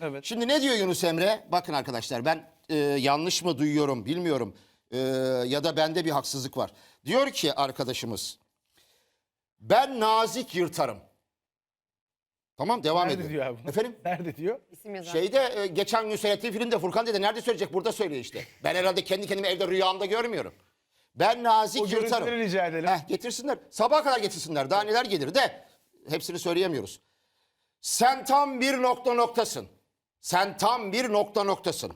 Evet. Şimdi ne diyor Yunus Emre? Bakın arkadaşlar ben e, yanlış mı duyuyorum bilmiyorum. E, ya da bende bir haksızlık var. Diyor ki arkadaşımız ben nazik yırtarım. Tamam devam Nerede ediyor. diyor abi? Efendim? Nerede diyor? İsim yazar. Şeyde e, geçen gün seyrettiğim filmde Furkan dedi nerede söyleyecek burada söylüyor işte. Ben herhalde kendi kendimi evde rüyamda görmüyorum. Ben nazik O yırtarım. görüntüleri rica edelim. Heh, getirsinler. Sabaha kadar getirsinler. Daha neler gelir de hepsini söyleyemiyoruz. Sen tam bir nokta noktasın. Sen tam bir nokta noktasın.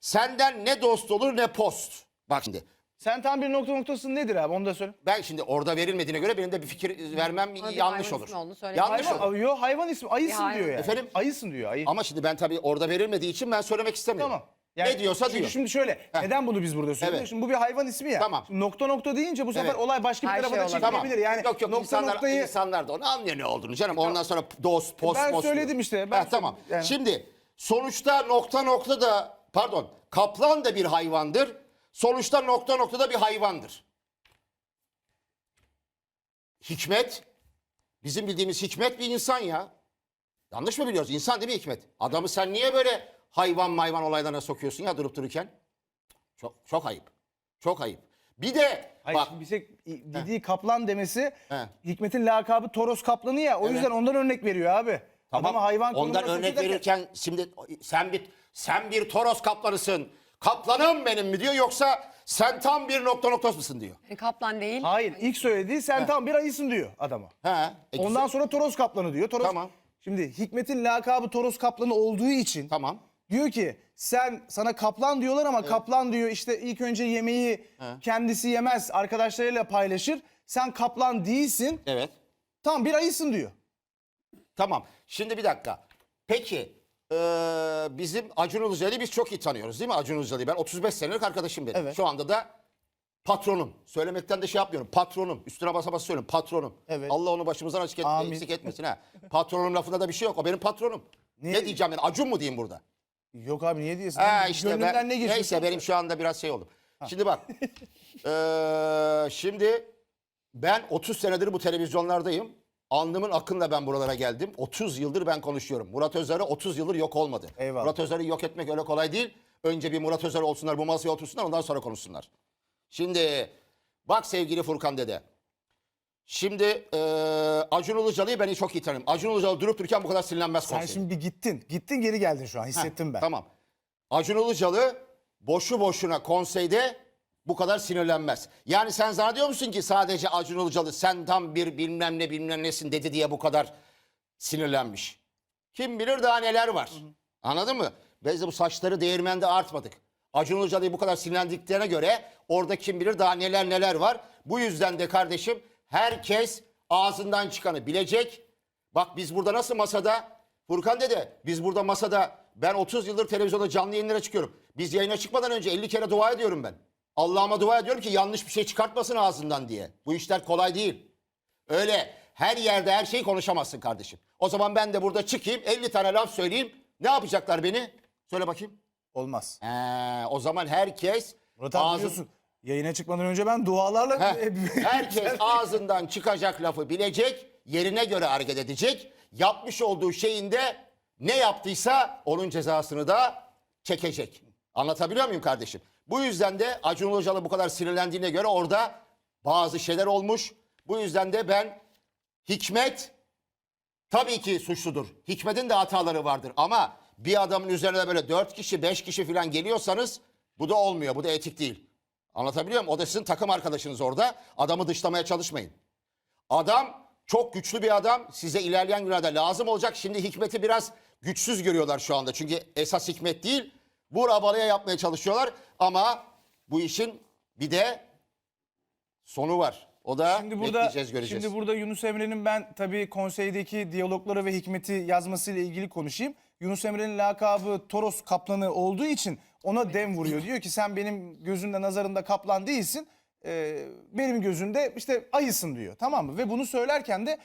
Senden ne dost olur ne post. Bak şimdi Sen tam bir nokta noktasın nedir abi onu da söyle. ben şimdi orada verilmediğine göre benim de bir fikir vermem bir yanlış hayvan olur. ismi olduğunu söyle. Yanlış Hayvan, olur. yo, hayvan ismi ayısın hayvan. diyor yani. Efendim? Ayısın diyor ayı. Ama şimdi ben tabii orada verilmediği için ben söylemek istemiyorum. Tamam. Yani ne diyorsa çünkü diyor. Şimdi şöyle neden bunu biz burada söylüyoruz? Evet. Şimdi bu bir hayvan ismi ya. Tamam. Şimdi nokta nokta deyince bu sefer Evet. olay başka bir Her tarafa şey da çekilebilir. Yani yok yok nokta insanlar, noktayı insanlar da onu anlıyor ne olduğunu canım. Ondan sonra dost, post, Ben post söyledim diyor. işte, ben Heh, tamam. Yani- Şimdi sonuçta nokta nokta da pardon kaplan da bir hayvandır. Sonuçta nokta nokta da bir hayvandır. Hikmet bizim bildiğimiz Hikmet bir insan ya. Yanlış mı biliyoruz? İnsan değil mi Hikmet? Adamı sen niye böyle hayvan mayvan olaylarına sokuyorsun ya durup dururken? Çok, çok ayıp. Çok ayıp. Bir de Hayır, bak şimdi bir şey dediği kaplan demesi He. Hikmet'in lakabı Toros kaplanı ya. O yüzden ondan örnek veriyor abi. Adamı hayvan konumuna Ondan örnek sokuyor derken- verirken şimdi sen bir sen bir toros kaplanısın. Kaplanım benim mi diyor yoksa sen tam bir nokta noktas mısın diyor. Yani kaplan değil. Hayır ilk söylediği sen tam bir ayısın diyor adama. He. e, Ondan sonra Toros kaplanı diyor. Toros... Tamam. Şimdi Hikmet'in lakabı Toros kaplanı olduğu için Tamam. Diyor ki sen sana kaplan diyorlar ama kaplan diyor işte ilk önce yemeği kendisi yemez arkadaşlarıyla paylaşır. Sen kaplan değilsin Evet. tam bir ayısın diyor. Tamam. Şimdi bir dakika. Peki eee, bizim Acun Ilıcalı'yı biz çok iyi tanıyoruz değil mi Acun Ilıcalı'yı? Ben 35 senelik arkadaşım benim. Evet. Şu anda da patronum. Söylemekten de şey yapmıyorum. Patronum. Üstüne basa basa söylüyorum. Patronum. Evet. Allah onu başımızdan açık et, Amin. eksik etmesin ha. Patronum lafında da bir şey yok. O benim patronum. Niye? Ne diyeceğim ben? Acun mu diyeyim burada? Yok abi niye diyorsun? Ha işte Gönlünden ben, ne geçiyor? neyse benim şu anda biraz şey oldu. Şimdi bak. eee, şimdi ben 30 senedir bu televizyonlardayım. Alnımın akınla ben buralara geldim. 30 yıldır ben konuşuyorum. Murat Özer'e 30 yıldır yok olmadı. Eyvallah. Murat Özer'i yok etmek öyle kolay değil. Önce bir Murat Özer olsunlar, bu masaya otursunlar ondan sonra konuşsunlar. Şimdi bak sevgili Furkan dede. Şimdi eee Acun Ilıcalı'yı ben çok iyi tanırım. Acun Ilıcalı durup dururken bu kadar sinirlenmez Sen konseri. şimdi bir gittin. Gittin geri geldin şu an hissettim ben. Tamam. Acun Ilıcalı boşu boşuna konseyde bu kadar sinirlenmez. Yani sen zannediyor musun ki sadece Acun Ilıcalı sen tam bir bilmem ne bilmem nesin dedi diye bu kadar sinirlenmiş. Kim bilir daha neler var. Anladın mı? Biz de bu saçları değirmende artmadık. Acun Ilıcalı'yı bu kadar sinirlendiklerine göre orada kim bilir daha neler neler var. Bu yüzden de kardeşim herkes ağzından çıkanı bilecek. Bak biz burada nasıl masada Furkan dede biz burada masada ben 30 yıldır televizyonda canlı yayınlara çıkıyorum. Biz yayına çıkmadan önce 50 kere dua ediyorum ben. Allah'ıma dua ediyorum ki yanlış bir şey çıkartmasın ağzından diye. Bu işler kolay değil. Öyle her yerde her şeyi konuşamazsın kardeşim. O zaman ben de burada çıkayım 50 tane laf söyleyeyim. Ne yapacaklar beni? Söyle bakayım. Olmaz. Ee, o zaman herkes Murat abi ağzın- biliyorsun. Yayına çıkmadan önce ben dualarla... Heh, herkes ağzından çıkacak lafı bilecek, yerine göre hareket edecek. Yapmış olduğu şeyin de ne yaptıysa onun cezasını da çekecek. Anlatabiliyor muyum kardeşim? Bu yüzden de Acun Ilıcalı bu kadar sinirlendiğine göre orada bazı şeyler olmuş. Bu yüzden de ben Hikmet tabii ki suçludur. Hikmet'in de hataları vardır ama bir adamın üzerine böyle dört kişi beş kişi falan geliyorsanız bu da olmuyor. Bu da etik değil. Anlatabiliyor muyum? O da sizin takım arkadaşınız orada. Adamı dışlamaya çalışmayın. Adam çok güçlü bir adam. Size ilerleyen günlerde lazım olacak. Şimdi Hikmet'i biraz güçsüz görüyorlar şu anda. Çünkü esas Hikmet değil. Bu rabalaya yapmaya çalışıyorlar. Ama bu işin bir de sonu var. O da Şimdi burada, bekleyeceğiz göreceğiz. şimdi burada Yunus Emre'nin ben tabii konseydeki diyalogları ve hikmeti yazmasıyla ilgili konuşayım. Yunus Emre'nin lakabı Toros kaplanı olduğu için ona dem vuruyor. Diyor ki sen benim gözümde nazarında kaplan değilsin. Ee, benim gözümde işte ayısın diyor. Tamam mı? Ve bunu söylerken de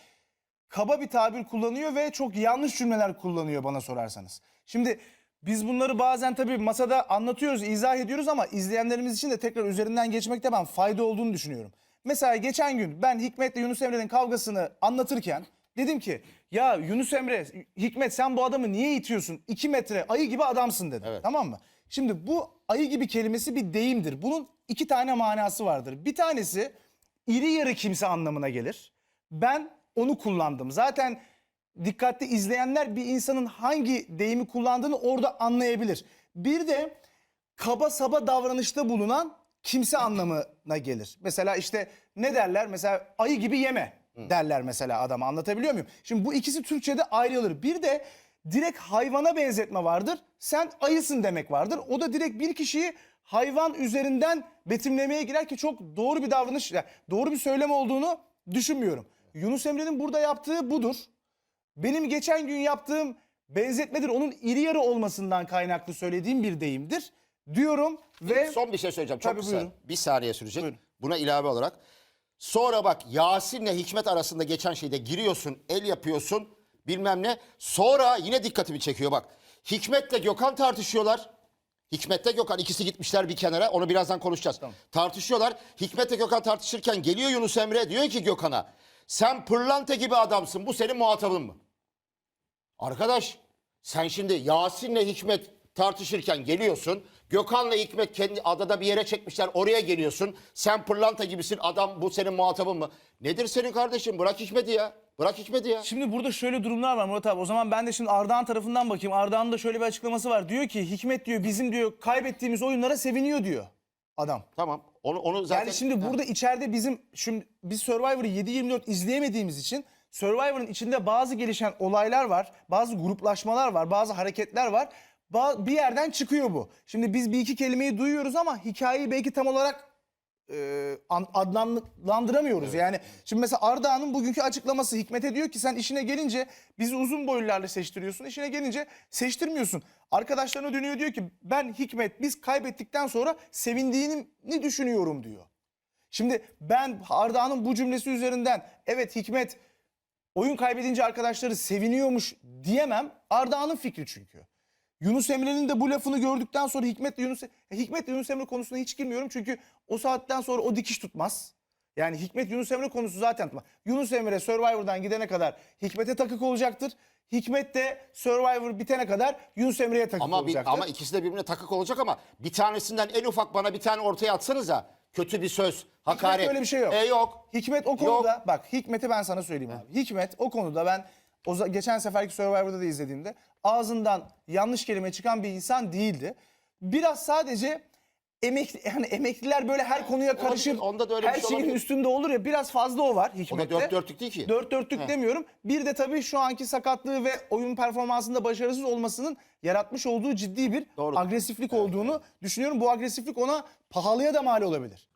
kaba bir tabir kullanıyor ve çok yanlış cümleler kullanıyor bana sorarsanız. Şimdi biz bunları bazen tabii masada anlatıyoruz, izah ediyoruz ama izleyenlerimiz için de tekrar üzerinden geçmekte ben fayda olduğunu düşünüyorum. Mesela geçen gün ben Hikmet'le Yunus Emre'nin kavgasını anlatırken Dedim ki ya Yunus Emre, Hikmet sen bu adamı niye itiyorsun? 2 metre ayı gibi adamsın dedim. Evet. Tamam mı? Şimdi bu ayı gibi kelimesi bir deyimdir. Bunun iki tane manası vardır. Bir tanesi iri yarı kimse anlamına gelir. Ben onu kullandım. Zaten dikkatli izleyenler bir insanın hangi deyimi kullandığını orada anlayabilir. Bir de kaba saba davranışta bulunan kimse anlamına gelir. Mesela işte ne derler? Mesela ayı gibi yeme derler mesela adama anlatabiliyor muyum? Şimdi bu ikisi Türkçe'de ayrılır. Bir de direkt hayvana benzetme vardır. Sen ayısın demek vardır. O da direkt bir kişiyi hayvan üzerinden betimlemeye girer ki çok doğru bir davranış, yani doğru bir söylem olduğunu düşünmüyorum. Yunus Emre'nin burada yaptığı budur. Benim geçen gün yaptığım benzetmedir. Onun iri yarı olmasından kaynaklı söylediğim bir deyimdir. Diyorum ve Son bir şey söyleyeceğim çok Tabii, kısa. buyurun. Bir saniye sürecek. Buyurun. Buna ilave olarak. Sonra bak Yasin'le Hikmet arasında geçen şeyde giriyorsun, el yapıyorsun bilmem ne. Sonra yine dikkatimi çekiyor bak. Hikmet'le Gökhan tartışıyorlar. Hikmet'le Gökhan ikisi gitmişler bir kenara. Onu birazdan konuşacağız. Tartışıyorlar. Hikmet'le Gökhan tartışırken geliyor Yunus Emre diyor ki Gökhan'a sen pırlanta gibi adamsın. Bu senin muhatabın mı? Arkadaş sen şimdi Yasin'le Hikmet tartışırken geliyorsun. Gökhan'la Hikmet kendi adada bir yere çekmişler. Oraya geliyorsun. Sen pırlanta gibisin. Adam bu senin muhatabın mı? Nedir senin kardeşim? Bırak Hikmet'i ya. Bırak Hikmet'i ya. Şimdi burada şöyle durumlar var Murat abi. O zaman ben de şimdi Ardahan tarafından bakayım. Ardahan'ın da şöyle bir açıklaması var. Diyor ki Hikmet diyor bizim diyor kaybettiğimiz oyunlara seviniyor diyor adam. Tamam. Onu onu zaten Yani şimdi burada içeride bizim şimdi biz Survivor'ı 7-24 izleyemediğimiz için Survivor'ın içinde bazı gelişen olaylar var, bazı gruplaşmalar var, bazı hareketler var. Bir yerden çıkıyor bu. Şimdi biz bir iki kelimeyi duyuyoruz ama hikayeyi belki tam olarak e, an- adlandırlamıyoruz. Yani şimdi mesela Ardahan'ın bugünkü açıklaması Hikmet'e diyor ki sen işine gelince bizi uzun boylularla seçtiriyorsun. işine gelince seçtirmiyorsun. Arkadaşlarına dönüyor diyor ki ben Hikmet biz kaybettikten sonra sevindiğini düşünüyorum diyor. Şimdi ben Ardahan'ın bu cümlesi üzerinden evet Hikmet oyun kaybedince arkadaşları seviniyormuş diyemem. Ardahan'ın fikri çünkü. Yunus Emre'nin de bu lafını gördükten sonra Hikmet Yunus Hikmet Yunus Emre konusuna hiç girmiyorum çünkü o saatten sonra o dikiş tutmaz. Yani Hikmet Yunus Emre konusu zaten tutmaz. Yunus Emre Survivor'dan gidene kadar Hikmet'e takık olacaktır. Hikmet de Survivor bitene kadar Yunus Emre'ye takık ama bir, olacaktır. ama ikisi de birbirine takık olacak ama bir tanesinden en ufak bana bir tane ortaya atsanıza. Kötü bir söz, hakaret. öyle bir şey yok. E yok. Hikmet o konuda bak Hikmet'i ben sana söyleyeyim abi. Hikmet o konuda ben o geçen seferki Survivor'da da izlediğimde ağzından yanlış kelime çıkan bir insan değildi. Biraz sadece emekli yani emekliler böyle her konuya karışıp onda da öyle bir her şey şeyin olabilir. üstünde olur ya biraz fazla o var O Hikmet'te. da dört dörtlük değil ki. Dört dörtlük demiyorum. Bir de tabii şu anki sakatlığı ve oyun performansında başarısız olmasının yaratmış olduğu ciddi bir Doğru. agresiflik olduğunu düşünüyorum. Bu agresiflik ona pahalıya da mal olabilir.